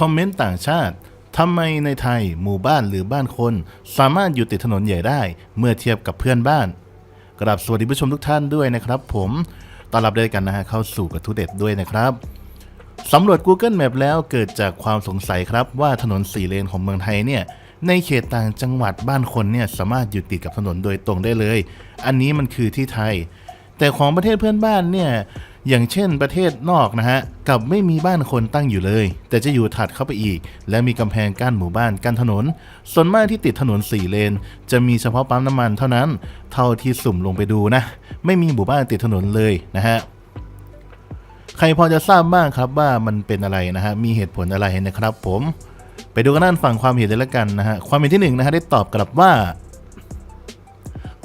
คอมเมนต์ต่างชาติทำไมในไทยหมู่บ้านหรือบ้านคน สามารถอยู่ติดถนนใหญ่ได้ เมื่อเทียบกับเพื่อนบ้านกราบสวัสดีผู้ชมทุกท่านด้วยนะครับ ผมต้อนรับด้วยกันนะฮะเข้าสู่กระทู้เด็ดด้วยนะครับสำรวจ Google Map แล้วเกิดจากความสงสัยครับว่าถนนสี่เลนของเมืองไทยเนี่ยในเขตต่างจังหวัดบ้านคนเนี่ยสามารถอยู่ติดกับถนนโดยตรงได้เลย อันนี้มันคือที่ไทย แต่ของประเทศเพื่อนบ้านเนี่ยอย่างเช่นประเทศนอกนะฮะกับไม่มีบ้านคนตั้งอยู่เลย แต่จะอยู่ถัดเข้าไปอีก และมีกำแพงกั้นหมู่บ้านกั้นถนน ส่วนมากที่ติดถนนสี่เลน จะมีเฉพาะปั๊มน้ำมันเท่านั้น เท่าที่สุ่มลงไปดูนะ ไม่มีหมู่บ้านติดถนนเลยนะฮะใครพอจะทราบบ้างครับว่ามันเป็นอะไรนะฮะมีเหตุผลอะไรนะครับ ผม ไปดูกันด้านฝั่งความเห็นเลยละกันนะฮะความเห็นที่หนึ่งนะฮะได้ตอบกลับว่า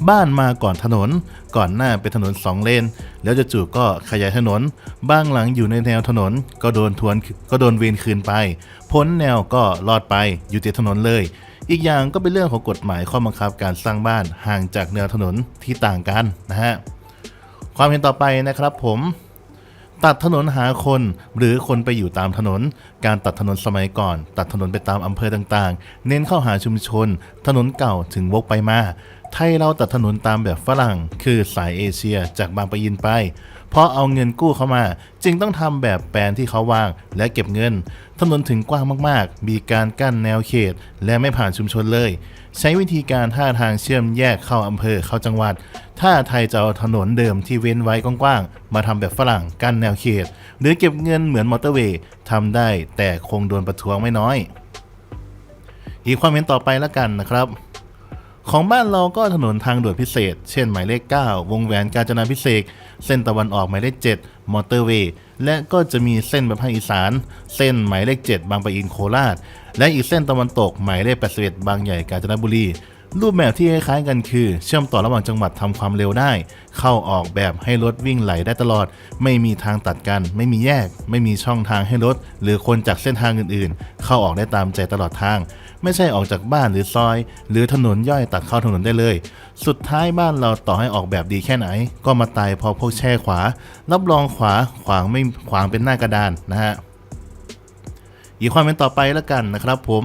บ้านมาก่อนถนน ก่อนหน้าเป็นถนนสองเลน แล้วจะจู่ๆก็ขยายถนน บ้างหลังอยู่ในแนวถนน ก็โดนทวนก็โดนเวียนคืนไป พ้นแนวก็รอดไปอยู่ติดถนนเลย อีกอย่างก็เป็นเรื่องของกฎหมายข้อบังคับการสร้างบ้านห่างจากแนวถนนที่ต่างกันนะฮะความเห็นต่อไปนะครับผมตัดถนนหาคนหรือคนไปอยู่ตามถนน การตัดถนนสมัยก่อน ตัดถนนไปตามอำเภอต่างๆ เน้นเข้าหาชุมชน ถนนเก่าถึงวกไปมา ไทยเราตัดถนนตามแบบฝรั่ง คือสายเอเชียจากบางปะอินไป เพราะเอาเงินกู้เข้ามา จึงต้องทำแบบแปลนที่เขาวาง และเก็บเงิน ถนนถึงกว้างมากๆ มีการกั้นแนวเขต และไม่ผ่านชุมชนเลย ใช้วิธีการท่าทางเชื่อมแยกเข้าอำเภอเข้าจังหวัด ถ้าไทยจะเอาถนนเดิมที่เว้นไว้กว้างๆมาทำแบบฝรั่งกั้นแนวเขต หรือเก็บเงินเหมือนมอเตอร์เวย์ทำได้แต่คงโดนประท้วงไม่น้อย อีกความเห็นต่อไปแล้วกันนะครับ ของบ้านเราก็ถนนทางด่วนพิเศษ เช่นหมายเลข 9 วงแหวนกาญจนาพิเศษ เส้นตะวันออกหมายเลข 7 มอเตอร์เวย์ และก็จะมีเส้นแบบภาคอีสาน เส้นหมายเลข 7 บางปะอินโคราช และอีกเส้นตะวันตกหมายเลข 81 บางใหญ่กาญจนบุรี รูปแบบที่คล้ายๆกันคือ เชื่อมต่อระหว่างจังหวัดทำความเร็วได้ เข้าออกแบบให้รถวิ่งไหลได้ตลอด ไม่มีทางตัดกัน ไม่มีแยก ไม่มีช่องทางให้รถ หรือคนจากเส้นทางอื่นๆ เข้าออกได้ตามใจตลอดทาง ไม่ใช่ออกจากบ้านหรือซอย หรือถนนย่อยตัดเข้าถนนได้เลย สุดท้ายบ้านเราต่อให้ออกแบบดีแค่ไหน ก็มาตายเพอพวกแช่ขวา รับรองขวาขวางไม่ขวางเป็นหน้ากระดานนะฮะอีกความเป็นต่อไปแล้วกันนะครับผม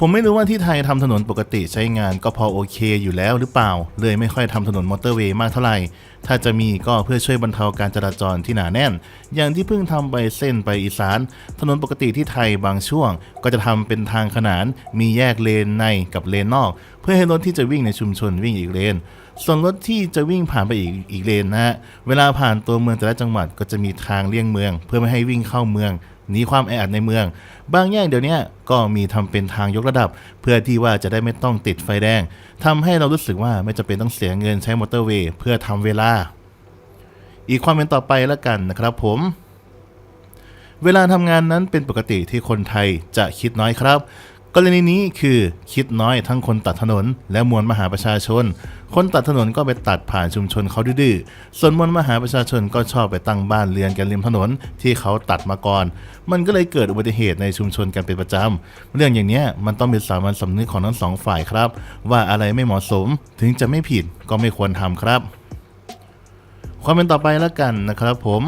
ผมไม่รู้ว่าที่ไทยทำถนนปกติใช้งานก็พอโอเคอยู่แล้วหรือเปล่า เลยไม่ค่อยทำถนนมอเตอร์เวย์มากเท่าไหร่ ถ้าจะมีก็เพื่อช่วยบรรเทาการจราจรที่หนาแน่น อย่างที่เพิ่งทำไปเส้นไปอีสาน ถนนปกติที่ไทยบางช่วง ก็จะทำเป็นทางขนาน มีแยกเลนในกับเลนนอก เพื่อให้รถที่จะวิ่งในชุมชนวิ่งอีกเลนส่วนรถที่จะวิ่งผ่านไปอีกอีกเลนนะฮะ เวลาผ่านตัวเมืองแต่ละจังหวัดก็จะมีทางเลี่ยงเมือง เพื่อไม่ให้วิ่งเข้าเมือง หนีความแออัดในเมือง บางแยกเดี๋ยวนี้ก็มีทำเป็นทางยกระดับ เพื่อที่ว่าจะได้ไม่ต้องติดไฟแดงทำให้เรารู้สึกว่าไม่จำเป็นต้องเสียเงินใช้มอเตอร์เวย์เพื่อทำเวลา อีกความเป็นต่อไปแล้วกันนะครับผมเวลาทำงานนั้นเป็นปกติที่คนไทยจะคิดน้อยครับ กรณีนี้คือคิดน้อยทั้งคนตัดถนน และมวลมหาประชาชน คนตัดถนนก็ไปตัดผ่านชุมชนเขาดื้อส่วนมวลมหาประชาชนก็ชอบไปตั้งบ้านเรือนกันริมถนนที่เขาตัดมาก่อน มันก็เลยเกิดอุบัติเหตุในชุมชนกันเป็นประจำ เรื่องอย่างนี้มันต้องเป็นสามัญสำนึกของทั้งสองฝ่ายครับ ว่าอะไรไม่เหมาะสมถึงจะไม่ผิดก็ไม่ควรทำครับ ความเป็นต่อไปแล้วกันนะครับผม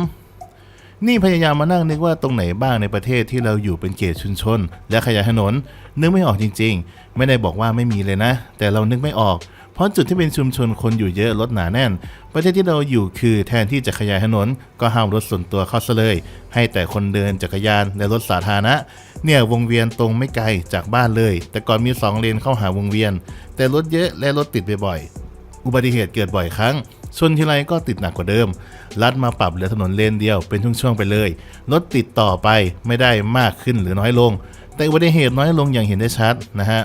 นี่พยายามมานั่งนึกว่าตรงไหนบ้างในประเทศที่เราอยู่เป็นเขตชุมชน และขยายถนน นึกไม่ออกจริง ๆ ไม่ได้บอกว่าไม่มีเลยนะ แต่เรานึกไม่ออก เพราะจุดที่เป็นชุมชนคนอยู่เยอะรถหนาแน่น ประเทศที่เราอยู่คือแทนที่จะขยายถนน ก็ห้ามรถส่วนตัวเข้าซะเลย ให้แต่คนเดินจักรยานและรถสาธารณะ เนี่ยวงเวียนตรงไม่ไกลจากบ้านเลย แต่ก่อนมีสองเลนเข้าหาวงเวียน แต่รถเยอะและรถติดบ่อยๆอุบัติเหตุเกิดบ่อยครั้ง ชนทีไรก็ติดหนักกว่าเดิม รัดมาปรับเหลือถนนเลนเดียวเป็นช่วงๆไปเลย รถติดต่อไปไม่ได้มากขึ้นหรือน้อยลง แต่อุบัติเหตุน้อยลงอย่างเห็นได้ชัดนะฮะ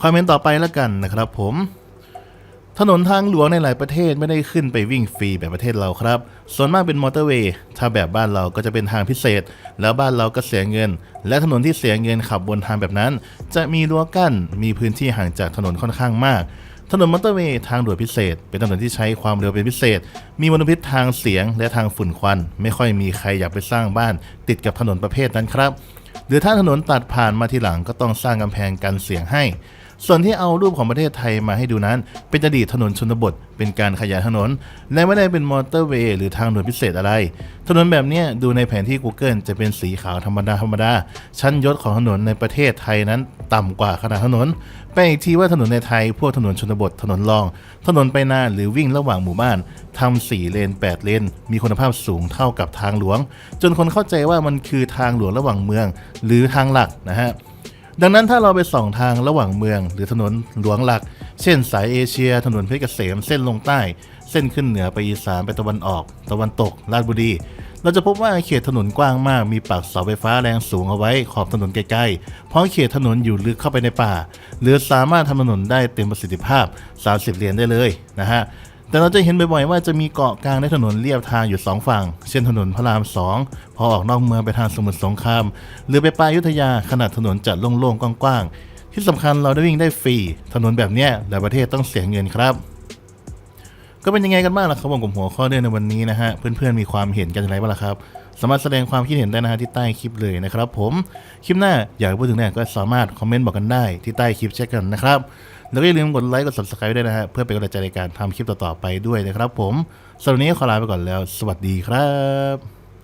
ความเห็นต่อไปแล้วกันนะครับผมถนนทางหลวงในหลายประเทศไม่ได้ขึ้นไปวิ่งฟรีแบบประเทศเราครับ ส่วนมากเป็นมอเตอร์เวย์ ถ้าแบบบ้านเราก็จะเป็นทางพิเศษ แล้วบ้านเราก็เสียเงิน และถนนที่เสียเงินขับบนทางแบบนั้น จะมีรั้วกั้น มีพื้นที่ห่างจากถนนค่อนข้างมาก ถนนมอเตอร์เวย์ทางด่วนพิเศษ เป็นถนนที่ใช้ความเร็วเป็นพิเศษ มีมลพิษทางเสียงและทางฝุ่นควัน ไม่ค่อยมีใครอยากไปสร้างบ้าน ติดกับถนนประเภทนั้นครับ หรือถ้าถนนตัดผ่านมาทีหลังก็ต้องสร้างกำแพงกันเสียงให้ ส่วนที่เอารูปของประเทศไทยมาให้ดูนั้น เป็นอดีตถนนชนบท เป็นการขยายถนน และไม่ได้เป็นมอเตอร์เวย์หรือทางด่วนพิเศษอะไร ถนนแบบนี้ดูในแผนที่ Google จะเป็นสีขาวธรรมดาธรรมดา ชั้นยศของถนนในประเทศไทยนั้นต่ำกว่าขนาดถนนแปลอีกทีว่าถนนในไทย พวกถนนชนบท ถนนรอง ถนนไปนาหรือวิ่งระหว่างหมู่บ้านทำสี่เลน8เลน มีคุณภาพสูงเท่ากับทางหลวง จนคนเข้าใจว่ามันคือทางหลวงระหว่างเมือง หรือทางหลักนะฮะ ดังนั้นถ้าเราไปส่องทางระหว่างเมือง หรือถนนหลวงหลัก เช่นสายเอเชีย ถนนเพชรเกษมเส้นลงใต้ เส้นขึ้นเหนือไปอีสานไปตะวันออก ตะวันตกราชบุรีเราจะพบว่าเขตถนนกว้างมาก มีปากเสาไฟฟ้าแรงสูงเอาไว้ขอบถนนใกล้ๆ เพราะเขตถนนอยู่ลึกเข้าไปในป่า หรือสามารถทำถนนได้เต็มประสิทธิภาพ 30เลนได้เลยนะฮะ แต่เราจะเห็นบ่อยๆว่าจะมีเกาะกลางในถนนเรียบทางอยู่สองฝั่ง เช่นถนนพระรามสองพอออกนอกเมืองไปทางสมุทรสงคราม หรือไปปลายอยุธยาขนาดถนนจัดโล่งๆกว้างๆที่สำคัญเราได้วิ่งได้ฟรี ถนนแบบนี้หลายประเทศต้องเสียเงินครับ ก็เป็นยังไงกันบ้างล่ะครับผมกับหัวข้อเรื่องในวันนี้นะฮะเพื่อนๆมีความเห็นกันอย่างไรบ้างล่ะครับสามารถแสดงความคิดเห็นได้นะฮะที่ใต้คลิปเลยนะครับ ผมคลิปหน้าอยากพูดถึงเนี่ยก็สามารถคอมเมนต์บอกกันได้ที่ใต้คลิปเช่นกันนะครับแล้วก็อย่าลืมกดไลค์กด subscribe ด้วยนะฮะเพื่อเป็นกำลังใจในการทำคลิปต่อๆไปด้วยนะครับ ผมสำหรับวันนี้ขอลาไปก่อนแล้ว สวัสดีครับ